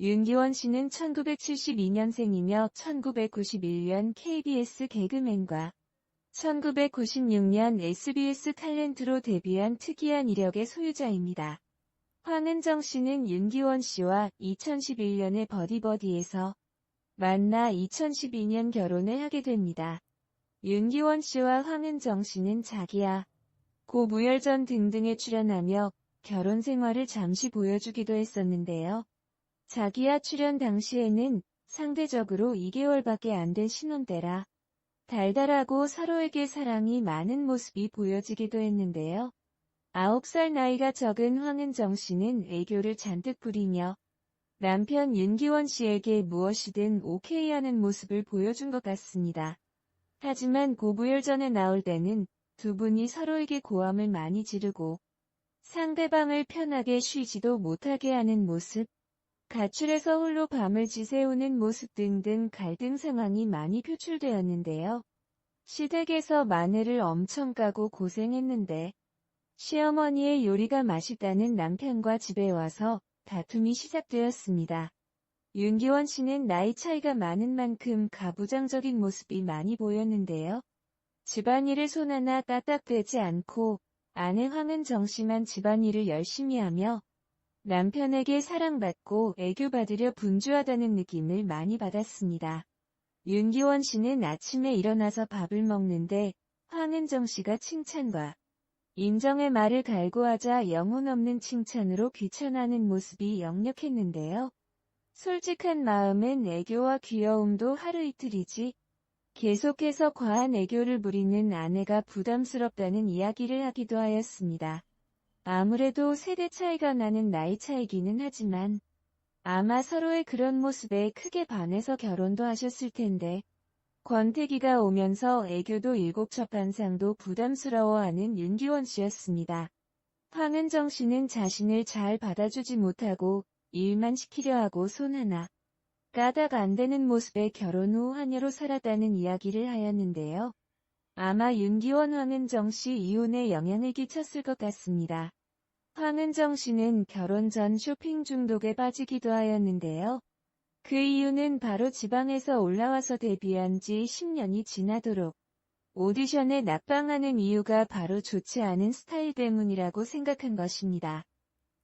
윤기원 씨는 1972년생이며 1991년 KBS 개그맨과 1996년 SBS 탤런트로 데뷔한 특이한 이력의 소유자입니다. 황은정 씨는 윤기원 씨와 2011년에 버디버디에서 만나 2012년 결혼을 하게 됩니다. 윤기원 씨와 황은정 씨는 자기야, 고 무열전 등등에 출연하며 결혼 생활을 잠시 보여주기도 했었는데요. 자기야 출연 당시에는 상대적으로 2개월밖에 안 된 신혼 때라 달달하고 서로에게 사랑이 많은 모습이 보여지기도 했는데요. 9살 나이가 적은 황은정 씨는 애교를 잔뜩 부리며 남편 윤기원 씨에게 무엇이든 오케이 하는 모습을 보여준 것 같습니다. 하지만 고부열전에 나올 때는 두 분이 서로에게 고함을 많이 지르고 상대방을 편하게 쉬지도 못하게 하는 모습, 가출해서 홀로 밤을 지새우는 모습 등등 갈등 상황이 많이 표출되었는데요. 시댁에서 마늘을 엄청 까고 고생했는데 시어머니의 요리가 맛있다는 남편과 집에 와서 다툼이 시작되었습니다. 윤기원 씨는 나이 차이가 많은 만큼 가부장적인 모습이 많이 보였는데요. 집안일을 손 하나 까딱대지 않고 아내 황은정 씨만 집안일을 열심히 하며 남편에게 사랑받고 애교받으려 분주하다는 느낌을 많이 받았습니다. 윤기원 씨는 아침에 일어나서 밥을 먹는데 황은정 씨가 칭찬과 인정의 말을 갈구하자 영혼 없는 칭찬으로 귀찮아하는 모습이 역력했는데요. 솔직한 마음엔 애교와 귀여움도 하루 이틀이지 계속해서 과한 애교를 부리는 아내가 부담스럽다는 이야기를 하기도 하였습니다. 아무래도 세대 차이가 나는 나이 차이기는 하지만 아마 서로의 그런 모습에 크게 반해서 결혼도 하셨을 텐데 권태기가 오면서 애교도 일곱첩반상도 부담스러워하는 윤기원 씨였습니다. 황은정 씨는 자신을 잘 받아주지 못하고 일만 시키려 하고 손 하나 까닥 안 되는 모습에 결혼 후 하녀로 살았다는 이야기를 하였는데요. 아마 윤기원 황은정 씨 이혼에 영향을 끼쳤을 것 같습니다. 황은정 씨는 결혼 전 쇼핑 중독에 빠지기도 하였는데요. 그 이유는 바로 지방에서 올라와서 데뷔한 지 10년이 지나도록 오디션에 낙방하는 이유가 바로 좋지 않은 스타일 때문이라고 생각한 것입니다.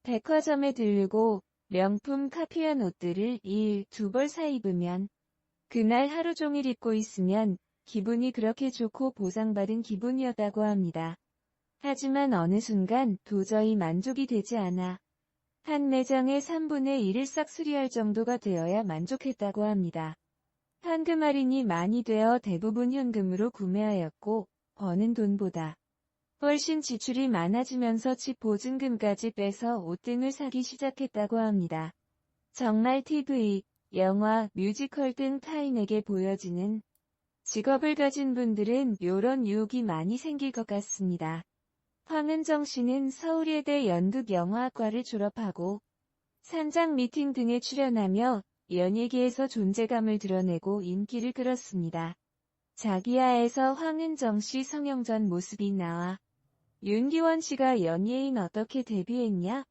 백화점에 들르고 명품 카피한 옷들을 일, 두벌 사 입으면 그날 하루 종일 입고 있으면 기분이 그렇게 좋고 보상받은 기분이었다고 합니다. 하지만 어느 순간 도저히 만족이 되지 않아 한 매장의 3분의 1을 싹 수리할 정도가 되어야 만족했다고 합니다. 현금 할인이 많이 되어 대부분 현금으로 구매하였고 버는 돈보다 훨씬 지출이 많아지면서 집 보증금까지 빼서 옷 등을 사기 시작했다고 합니다. 정말 TV, 영화, 뮤지컬 등 타인에게 보여지는 직업을 가진 분들은 요런 유혹이 많이 생길 것 같습니다. 황은정 씨는 서울예대 연극영화학과를 졸업하고 산장 미팅 등에 출연하며 연예계에서 존재감을 드러내고 인기를 끌었습니다. 자기야에서 황은정 씨 성형 전 모습이 나와 윤기원 씨가 연예인 어떻게 데뷔했냐?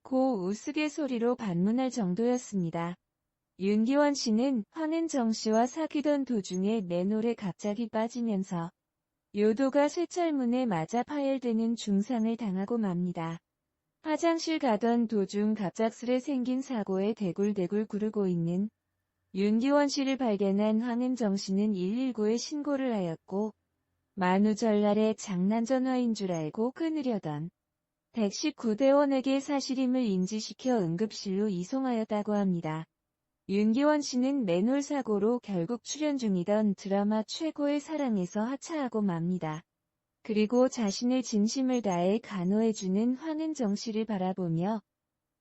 고 우스갯소리로 반문할 정도였습니다. 윤기원 씨는 황은정 씨와 사귀던 도중에 맨홀에 갑자기 빠지면서 요도가 쇠철문에 맞아 파열되는 중상을 당하고 맙니다. 화장실 가던 도중 갑작스레 생긴 사고에 대굴대굴 구르고 있는 윤기원 씨를 발견한 황은정 씨는 119에 신고를 하였고 만우절날에 장난 전화인 줄 알고 끊으려던 119대원에게 사실임을 인지시켜 응급실로 이송하였다고 합니다. 윤기원 씨는 맨홀 사고로 결국 출연 중이던 드라마 최고의 사랑에서 하차하고 맙니다. 그리고 자신의 진심을 다해 간호해주는 황은정 씨를 바라보며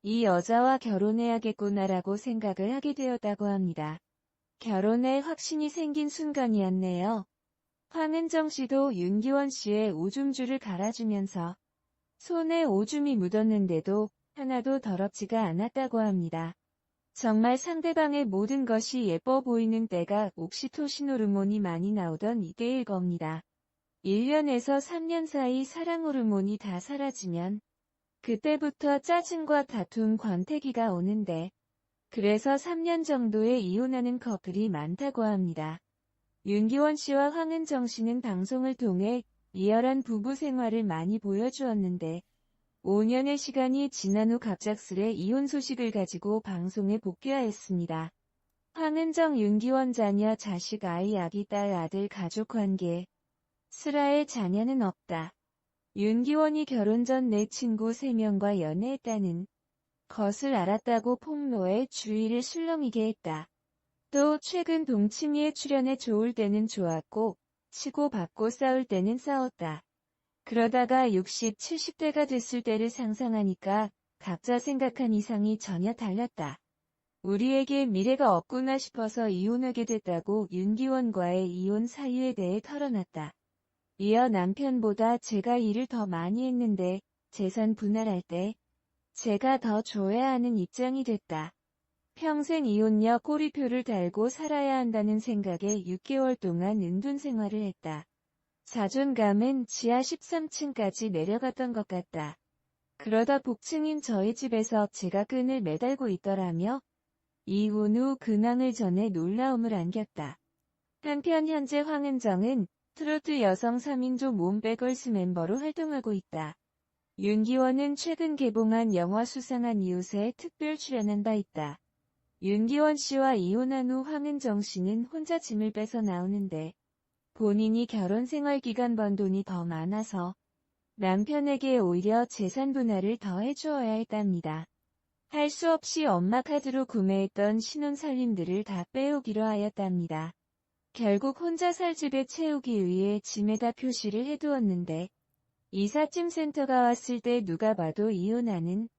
이 여자와 결혼해야겠구나라고 생각을 하게 되었다고 합니다. 결혼에 확신이 생긴 순간이었네요. 황은정 씨도 윤기원 씨의 오줌줄을 갈아주면서 손에 오줌이 묻었는데도 하나도 더럽지가 않았다고 합니다. 정말 상대방의 모든 것이 예뻐 보이는 때가 옥시토신 호르몬이 많이 나오던 이때일 겁니다. 1년에서 3년 사이 사랑 호르몬이 다 사라지면 그때부터 짜증과 다툼 권태기가 오는데 그래서 3년 정도에 이혼하는 커플이 많다고 합니다. 윤기원 씨와 황은정 씨는 방송을 통해 리얼한 부부 생활을 많이 보여주었는데 5년의 시간이 지난 후 갑작스레 이혼 소식을 가지고 방송에 복귀하였습니다. 황은정 윤기원 자녀 자식 아이 아기 딸 아들 가족 관계 슬아의 자녀는 없다. 윤기원이 결혼 전 내 친구 3명과 연애했다는 것을 알았다고 폭로해 주위를 술렁이게 했다. 또 최근 동치미에 출연해 좋을 때는 좋았고 치고 받고 싸울 때는 싸웠다. 그러다가 60, 70대가 됐을 때를 상상하니까 각자 생각한 이상이 전혀 달랐다. 우리에게 미래가 없구나 싶어서 이혼하게 됐다고 윤기원과의 이혼 사유에 대해 털어놨다. 이어 남편보다 제가 일을 더 많이 했는데 재산 분할할 때 제가 더 줘야 하는 입장이 됐다. 평생 이혼녀 꼬리표를 달고 살아야 한다는 생각에 6개월 동안 은둔 생활을 했다. 자존감은 지하 13층까지 내려갔던 것 같다. 그러다 복층인 저희 집에서 제가 끈을 매달고 있더라며 이혼 후 근황을 전해 놀라움을 안겼다. 한편 현재 황은정은 트로트 여성 3인조 몬백걸스 멤버로 활동하고 있다. 윤기원은 최근 개봉한 영화 수상한 이웃에 특별 출연한 바 있다. 윤기원 씨와 이혼한 후 황은정 씨는 혼자 짐을 빼서 나오는데 본인이 결혼 생활 기간 번 돈이 더 많아서 남편에게 오히려 재산 분할을 더 해주어야 했답니다. 할 수 없이 엄마 카드로 구매했던 신혼 살림들을 다 빼오기로 하였답니다. 결국 혼자 살 집에 채우기 위해 짐에다 표시를 해두었는데 이삿짐 센터가 왔을 때 누가 봐도 이혼하는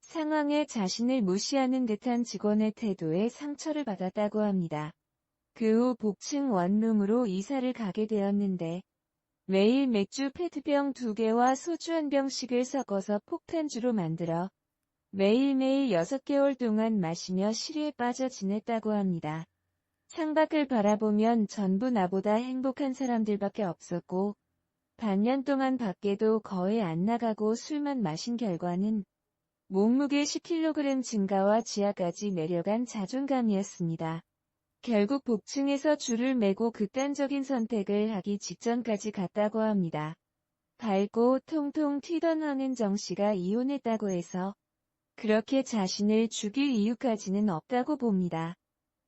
상황에 자신을 무시하는 듯한 직원의 태도에 상처를 받았다고 합니다. 그 후 복층 원룸으로 이사를 가게 되었는데 매일 맥주 페트병 두 개와 소주 한 병씩을 섞어서 폭탄주로 만들어 매일매일 6개월 동안 마시며 시리에 빠져 지냈다고 합니다. 창밖을 바라보면 전부 나보다 행복한 사람들밖에 없었고 반년 동안 밖에도 거의 안 나가고 술만 마신 결과는 몸무게 10kg 증가와 지하까지 내려간 자존감이었습니다. 결국 복층에서 줄을 매고 극단적인 선택을 하기 직전까지 갔다고 합니다. 밝고 통통 튀던 황은정 씨가 이혼했다고 해서 그렇게 자신을 죽일 이유까지는 없다고 봅니다.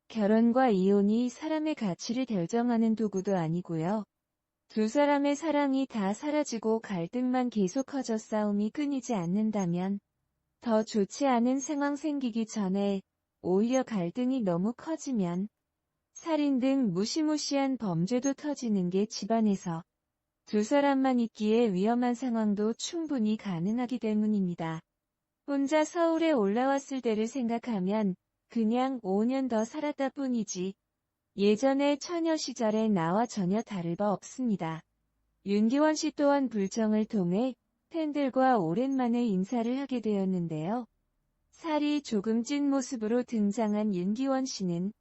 결혼과 이혼이 사람의 가치를 결정하는 도구도 아니고요. 두 사람의 사랑이 다 사라지고 갈등만 계속 커져 싸움이 끊이지 않는다면 더 좋지 않은 상황 생기기 전에 오히려 갈등이 너무 커지면 살인 등 무시무시한 범죄도 터지는 게 집안에서 두 사람만 있기에 위험한 상황도 충분히 가능하기 때문입니다. 혼자 서울에 올라왔을 때를 생각하면 그냥 5년 더 살았다 뿐이지 예전의 처녀 시절의 나와 전혀 다를 바 없습니다. 윤기원 씨 또한 불청을 통해 팬들과 오랜만에 인사를 하게 되었는데요. 살이 조금 찐 모습으로 등장한 윤기원 씨는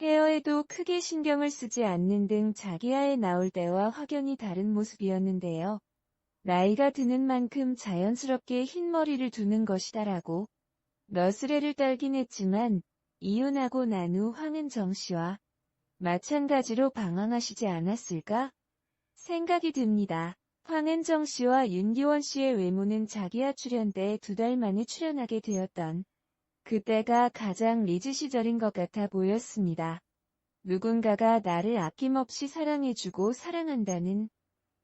헤어에도 크게 신경을 쓰지 않는 등 자기야에 나올 때와 확연히 다른 모습이었는데요. 나이가 드는 만큼 자연스럽게 흰머리를 두는 것이다라고 너스레를 떨긴 했지만 이혼하고 난 후 황은정 씨와 마찬가지로 방황하시지 않았을까? 생각이 듭니다. 황은정 씨와 윤기원 씨의 외모는 자기야 출연 때 두 달 만에 출연하게 되었던 그때가 가장 리즈 시절인 것 같아 보였습니다. 누군가가 나를 아낌없이 사랑해주고 사랑한다는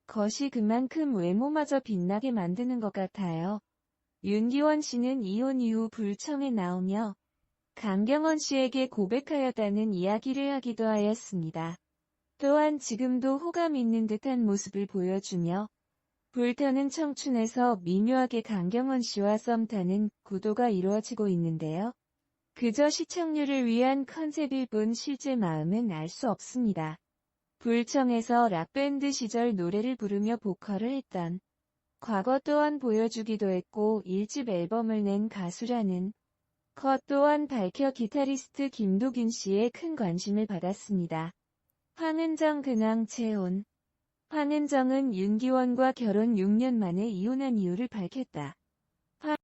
것이 그만큼 외모마저 빛나게 만드는 것 같아요. 윤기원 씨는 이혼 이후 불청에 나오며 강경원 씨에게 고백하였다는 이야기를 하기도 하였습니다. 또한 지금도 호감 있는 듯한 모습을 보여주며 불타는 청춘에서 미묘하게 강경원 씨와 썸 타는 구도가 이루어지고 있는데요. 그저 시청률을 위한 컨셉일 뿐 실제 마음은 알 수 없습니다. 불청에서 락밴드 시절 노래를 부르며 보컬을 했던 과거 또한 보여주기도 했고 1집 앨범을 낸 가수라는 것 또한 밝혀 기타리스트 김도균 씨의 큰 관심을 받았습니다. 황은정 근황 재혼 황은정은 윤기원과 결혼 6년 만에 이혼한 이유를 밝혔다.